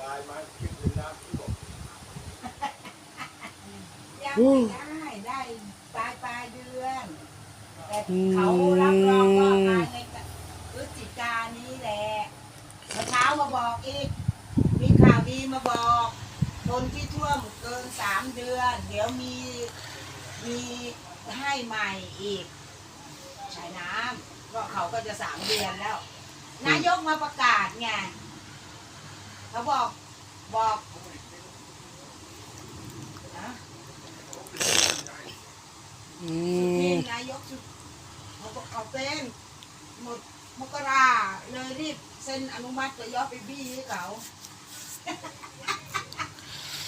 กายมาคิดเป็นน้ำที่บอกยังไม่ได้ได้ปลายปลายเดือน แต่เขารับรองว่าภายในพฤศจิกายนนี้แหละเมื่อเช้ามาบอกอีก มีข่าวดีมาบอกคนที่ท่วมเกินสามเดือน เดี๋ยวมีมีให้ใหม่อีกใช้น้ำก็เขาก็จะสามเดือนแล้ว นายกมาประกาศไง เขาบอกบอกนะอืนี่มนายกชุดเขาบอกเขาเป็นหมดมกราเลยรีบเซ็นอนุมัติจะย้อนไปบี้ให้เขา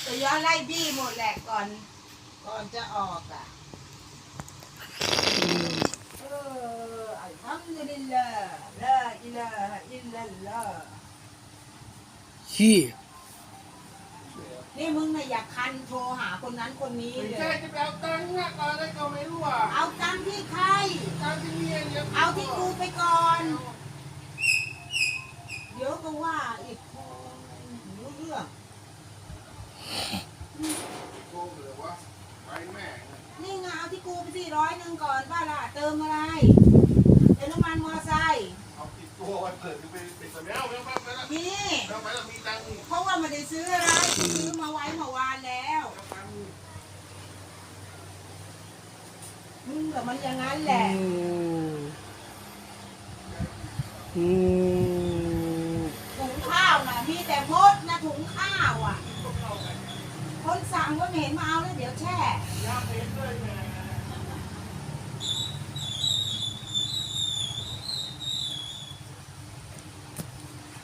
จะย้อนไล่บี้หมดแหละก่อน ก่อนจะออกอะเอออัลฮัมดุลิลลาห์ลาอิลาฮะอิลลัลลอฮ์ ขี้นี่มึงน่ะอยากคันโทรหาคนนั้นคนนี้ไม่เลใช่ยจะไปเอาตังค์นะก่อนแล้วก็ไม่รู้อะเอาตังค์ที่ใคร ตังค์ที่เมียเนี่ยเอาที่กูไปก่อน เดี๋ยวก็ว่าอีกคนรู้เรื่อง โกงเลยวะไปแม่นี่ไงเอาที่กูไปสี่ร้อยหนึ่งก่อนป้าล่ะเติมอะไรเติมน้ำมันมอไซค์ เอาติดตัววันเกิดไปเป็นสมัยเอาแล้วไปแล้ว นี่ แล้วไปแล้วมีตังค์นี่ เพราะว่าไม่ได้ซื้ออะไรซื้อมาไว้เมื่อวานแล้ว มึงกับมันอย่างนั้นแหอืละมอืมถุงข้าวน่ะมีแต่พดนะถุงข้าวอะ คนสั่งก็ไม่เห็นมาเอาแล้วเดี๋ยวแช่ยาเป็นด้วยแม่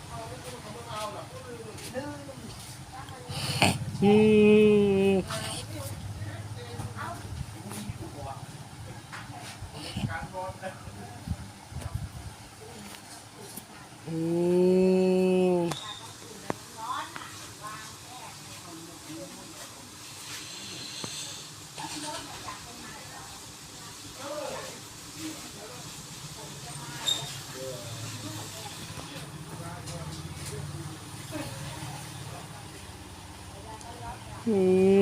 เอาไม่ต้องเขาไม่เอาหรอกก็ลืม ลืม อืม การบอลนะ อืมอืม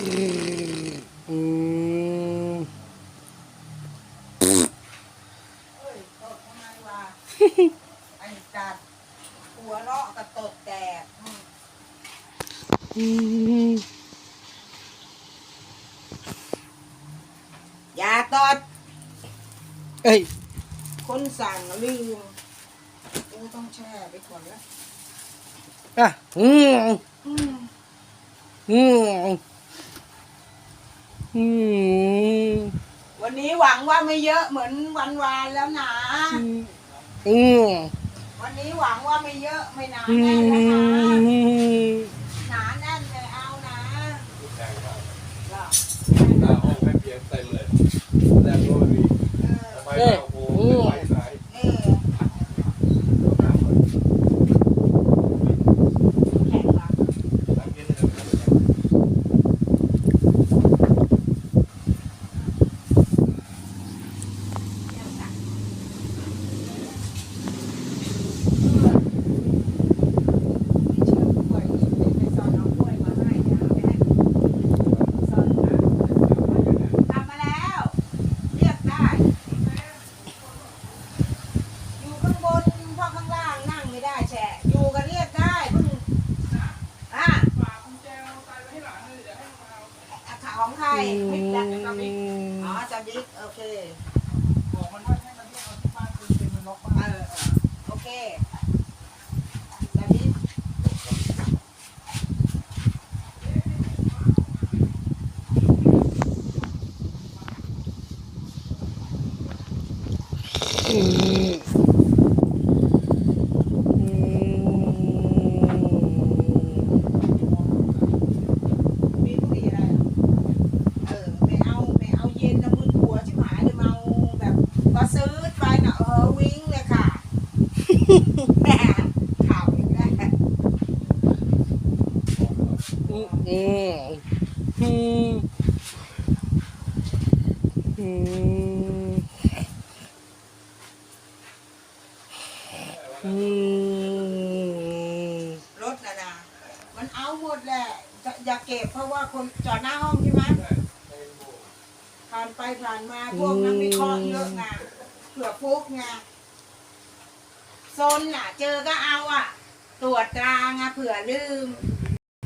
อืมเอ้ยตดทำไมวะไอ้จัดหัวเราะกับตดแตกอืออย่าตดเอ้ยคนสั่งลืมกูต้องแช่ไปก่อนละอะอืมอืม อืมอืมวันนี้หวังว่าไม่เยอะเหมือนวันวานแล้วนะ อืมวันนี้หวังว่าไม่เยอะไม่หนาอืแน่นแล้วนะม หนาแน่นเลยเอานะ มีผู้หญิอะไร เออไปเอาไปเอาเย็นนะมึนหัวชิบหายเลยเมาแบบก็ซื้อไปนะเออวิ่งเลยค่ะ แหมข่าวอีกแล้อืมอืมอืม อืมรถนะนะมันเอาหมดแหละจะอย่าเก็บเพราะว่าคนจอดหน้าห้องใช่ไหมผ่านไปผ่านมาพวกนั้นไม่เคาะเยอะไงเผื่อฟุกไงโซนน่ะ เจอก็เอาอะ ตรวจตราไงเผื่อลืม